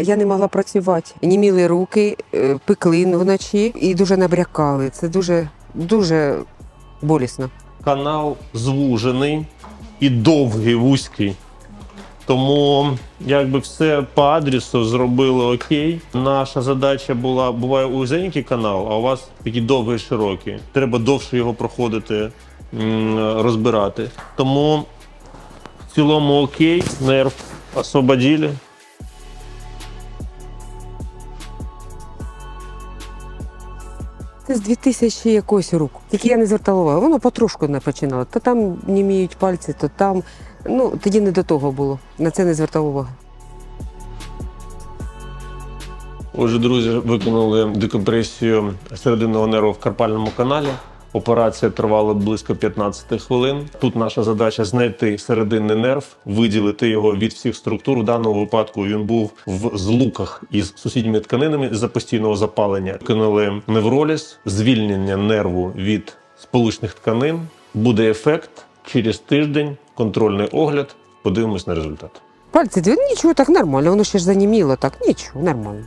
Я не могла працювати. Німіли руки, е, пекли вночі і дуже набрякали. Це дуже, дуже болісно. Канал звужений і довгий, вузький. Тому якби все по адресу зробили окей. Наша задача була: буває вузенький канал, а у вас такий довгий широкий. Треба довше його проходити, розбирати. Тому в цілому окей, нерв. Це з 2000 якогось року. Тільки я не звертала увагу. Воно потрошку не починало. То там німіють пальці, то там. Ну, тоді не до того було. На це не звертав уваги. Отже, друзі, виконали декомпресію серединного нерву в карпальному каналі. Операція тривала близько 15 хвилин. Тут наша задача знайти серединний нерв, виділити його від всіх структур. В даному випадку він був в злуках із сусідніми тканинами за постійного запалення. Виконали невроліз, звільнення нерву від сполучних тканин. Буде ефект через тиждень. Контрольний огляд. Подивимось на результат. Пальці, нічого, так нормально, воно ще ж заніміло, так нічого, нормально.